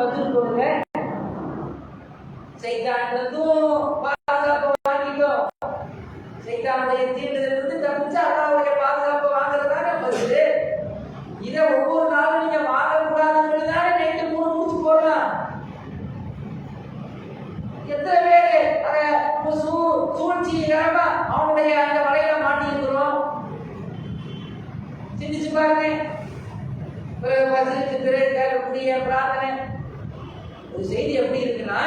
வச்சிருக்கோங்க சைத்தானிலிருந்தும் பாதுகாப்பு வாங்கிட்டோம். சைத்தானுடைய தீண்டுதலிருந்து தப்பிச்சு அல்லாவுடைய பாதுகாப்பு இதை ஒவ்வொரு நாளும் நீங்க வாங்கக்கூடாதுன்னு தானே நைட்டு மூணு மூச்சு போடலாம். எத்தனை பேரு அதை சூழ்ச்சி அவனுடைய அந்த வலையில மாட்டி சிந்திச்சு பாருங்க. பிறகு பிறகு கேட்கக்கூடிய பிரார்த்தனை. ஒரு செய்தி எப்படி இருக்குன்னா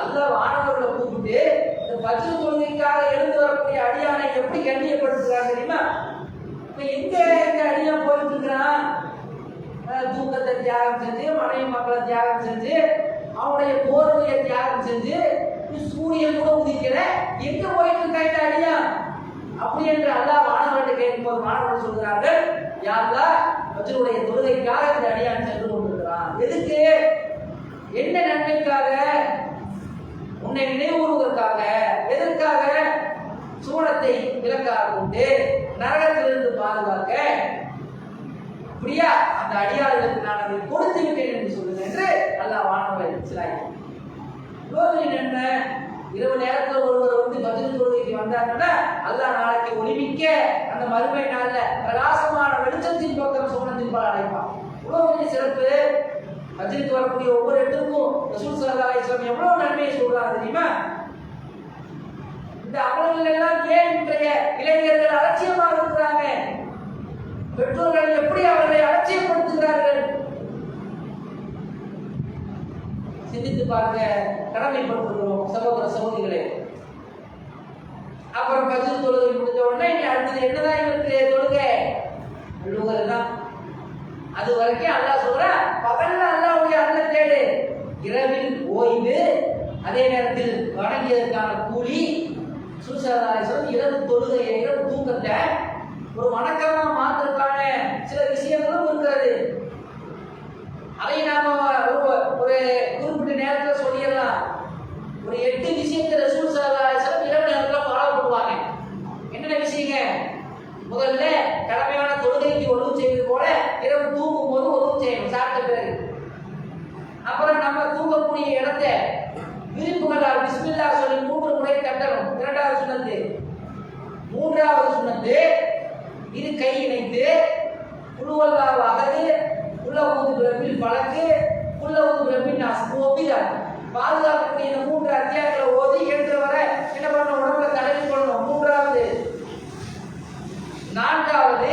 அல்ல வானவர்களை கூப்பிட்டு இந்த பஜ்ரு தொழுகைக்காக எழுந்து வரக்கூடிய அடியானை எப்படி கண்ணியப்படுத்துகிறார் தெரியுமா? இப்ப எங்க எங்க அடியான் போயிட்டு இருக்கிறான்? தூக்கத்தை தியாகம் செஞ்சு மனைவி மக்களை தியாகம் செஞ்சு அவனுடைய போர்வையை தியாகம் செஞ்சு சூரியன் கூட உதிக்கிற எங்க போயிட்டு இருக்கா அடியான்? அப்படி என்று அல்லாஹ் மாணவர்கிட்ட கேட்கும்போது மாணவர்கள் சொல்கிறார்கள் யாருலா பஜ்ருடைய தொழுகைக்காக இந்த அடியான் உன்னை எதற்காக? சூழத்தை விலக்காக கொண்டு நரகத்திலிருந்து பாதுகாக்க. அப்படியா? அந்த அடியாளர்களுக்கு நான் அதை கொடுத்து விட்டேன் என்று சொல்லுங்க என்று நல்லா வானவரை சிலாய் யோசனை என்ன? இரவு நேரத்தில் ஒருவர் வந்து பதில் தொழுகைக்கு வந்தாங்கன்னா அல்லாஹ் நாளைக்கு ஒளிமிக்க அந்த மறுமை நாள்ல பிரகாசமான வெளிச்சத்தின் பக்கம் சோனத்தின் பால் அடைப்பான். இவ்வளவு பெரிய சிறப்பு. பஜ்ருக்கு வரக்கூடிய ஒவ்வொரு இடத்துக்கும் ரசூல் சல்லா இஸ்லாம் எவ்வளவு நன்மையை சொல்றாங்க தெரியுமா? இந்த அவலங்கள் எல்லாம் ஏன் இன்றைய இளைஞர்கள் அலட்சியமாக இருக்கிறாங்க? பெற்றோர்கள் எப்படி அவர்களை அலட்சியப்படுத்துகிறார்கள்? சிந்தித்து பார்க்க கடமைப்படுத்துகிறோம் சகோதர சகோதரிகளே. அப்புறம் பஜ்ர் தொழுகை முடிஞ்ச உடனே இனி அடுத்தது என்னதான் இவருக்கு தொழுகை? அழுவது தான். அது வரைக்கும் அல்லா சொல்ற பகல்ல அல்லாவுடைய அருளை தேடு. இரவில் ஓய்வு அதே நேரத்தில் வணங்கியதற்கான கூலி சுசலாய் இரவு தொழுகையை இரவு தூக்கத்தை ஒரு வணக்கமா மாத்திருக்கான சில விஷயங்களும் இருக்கிறது. அதை நாம ஒரு ஒரு குறிப்பிட்ட நேரத்தில் சொல்லிடலாம். ஒரு எட்டு விஷயத்தை ரசூல் சல்லாஹ் இரவு நேரத்தில் ஃபாலோ பண்ணுவாங்க என்னென்ன விஷயங்க முதல்ல கடமையான தொழுகைக்கு ஒழுங்கு செய்வது போல இரவு தூங்கும் போது ஒழுங்கு செய்யணும் சாப்பிட்ட பிறகு அப்புறம் நம்ம தூங்கக்கூடிய இடத்த விரிப்புகளால் பிஸ்மில்லா சொல்லி மூன்று முறை தட்டணும் இரண்டாவது சுண்ணத்து மூன்றாவது சுண்ணத்து இரு கை இணைத்து குழுவல்லாக அகது உள்ள ஊது பிறப்பில் பழக்கு உள்ள ஊது பிறப்பில் நான் ஒப்பிதான் பாதுகாக்கக்கூடிய இந்த மூன்று அத்தியாயங்களை ஓதி என்று வர என்ன பண்ணணும்? உடம்புல தடவி கொள்ளணும். மூன்றாவது நான்காவது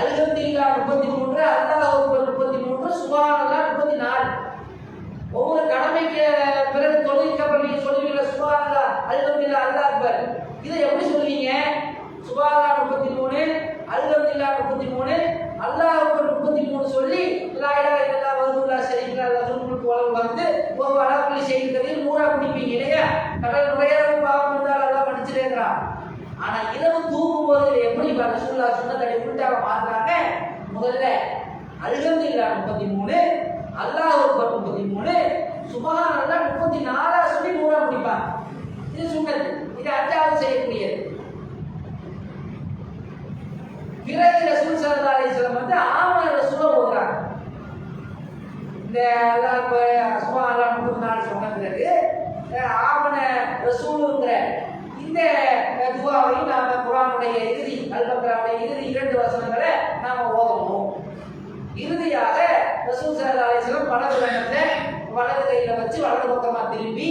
அல்ஹம்துலில்லா முப்பத்தி மூன்று அல்லாஹ் முப்பத்தி மூன்று சுபானல்லா முப்பத்தி நாலு. ஒவ்வொரு கடமைக்கு பிறகு தொழுகைக்கு அப்புறம் நீங்க சொல்லுவீங்க சுபானல்லா அல்ஹம்துலில்லா அல்லாஹ் அக்பர். இதை எப்படி சொல்லுவீங்க? சுபானல்லா முப்பத்தி மூணு அல்ஹம்துலில்லா முப்பத்தி மூணு அல்லாஹ் அக்பர் முப்பத்தி மூணு சொல்லி லாயிடா இலாஹ வருதுல்லா வஹ்துல்லா ஷரீக்க உலகம் வந்து ஒவ்வொரு வ செய்கிறதையும் ஹம்து நூறா குடிப்பீங்க இல்லையா? கடல் நுழையாத பாவம் இருந்தால் அல்லாஹ் மன்னிச்சிரேங்கிறான் ஆனா இரவு தூங்கும் போது எப்படி ரசூல்லா சுண்ணத்தடி உள்டாக மாத்துறாங்க முதல்ல அல்ஹம்துலில்லா முப்பத்தி மூணு அல்லாஹ் அக்பர் முப்பத்தி மூணு சுபஹான் அல்லாஹ் முப்பத்தி நாலா சொல்லி நூறா முடிப்பாங்க. இது சுண்ணத்து. இது அஞ்சாவது செய்யக்கூடியது. பிறகு ரசூல் சல்லா அலிஸ்லாம் வந்து ஆமன ரசூல ஓதுறாங்க இந்த அல்லாஹ் அக்பர் சுபஹான் அல்லாஹ் முப்பத்தி நாலு சொன்ன பிறகு ஆமன ரசூலுங்கிற இந்த துவாவையும் நாம குரானுடைய இறுதி அல்பக்ராவுடைய இறுதி இரண்டு வசனங்களை நாம ஓதணும். இறுதியாக ரசூல் சல்லா அலிஸ்லாம் வலது கண்ணத்தை வலது கையில வச்சு வலது பக்கமா திரும்பி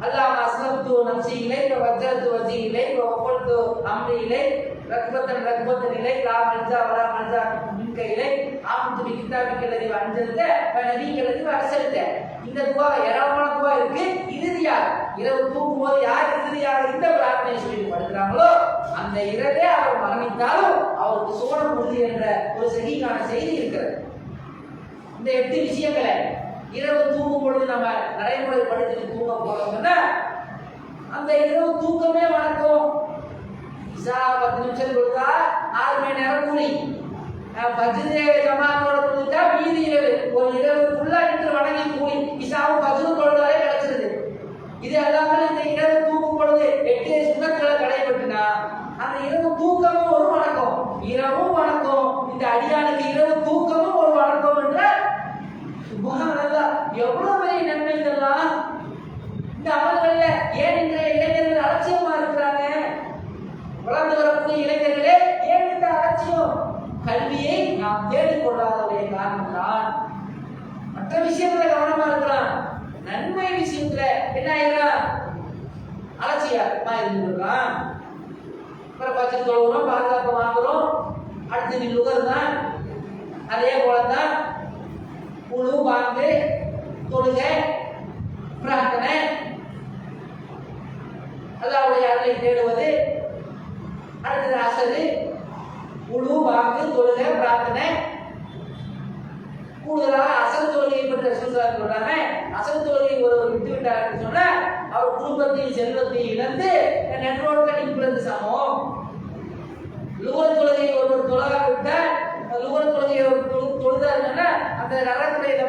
அல்லாம அஸ்லத்து நப்சி இலை வஜ்ரத்து வஜி இலை ஒப்பல்து அம்ரி ரக்பத்தன் ரக்பத்தன் இலை லா மல்ஜா வலா மல்ஜா மின்க இலை ஆமத்து பி கிதாபிக்கலதி அஞ்சல்த நபிக்கலதி அரசலுத்த இந்த துவா ஏராளமான துவா இருக்கு. இறுதியாக இரவு தூங்கும் போது யார் இறுதியாக இந்த பிரார்த்தனை சொல்லி படுக்கிறாங்களோ அந்த இரவே அவர் மரணித்தாலும் அவருக்கு சோழம் உறுதி என்ற ஒரு சகிக்கான செய்தி இருக்கிறது. இந்த எட்டு விஷயங்களை இரவு தூங்கும் பொழுது நம்ம நடைமுறைப்படுத்தி தூங்க போறோம்னா அந்த இரவு தூக்கமே வணக்கம். பத்து நிமிஷம் கொடுத்தா ஆறு மணி நேரம் கூலி. பஜ்ரு ஜமாத்தோட கொடுத்தா மீதி இரவு ஒரு இரவு ஃபுல்லா நின்று வணங்கி கூலி. இசாவும் பஜ்ரு தொழுதாலே கிடைச்சிருது. இது எல்லாமே இந்த இரவு தூக்கம் நாம் தேடிக்கொள்ளாதவுடைய காரணம்தான் மற்ற விஷயத்துல கவனமா இருக்கலாம் நன்மை விஷயத்துல என்ன ஆயிரம் அலட்சியமா இருந்துருக்கலாம். அப்புறம் பச்சை தொழுகிறோம் பாதுகாப்பு வாங்குறோம் அடுத்து நீ நுகர் தான். அதே போல தான் குழு வாங்கு தொழுக பிரார்த்தனை. அல்லாவுடைய அருளை தேடுவது அடுத்தது அசது முழு வாக்கு தொழுகை பிரார்த்தனை. கூடுதலாக அசல் தொழுகையை பற்றி சொல்றாங்க சொல்றாங்க. அசல் தொழுகை ஒருவர் விட்டு விட்டார் சொன்னா அவர் குடும்பத்தையும் செல்வத்தையும் இழந்து நெட்ரோட்ல நிற்கிறது சமம். லுகர் தொழுகை ஒருவர் தொழாவிட்டால் லுகர் தொழுகையை ஒரு தொழு தொழுதாருன்னா அந்த நகரத்தில்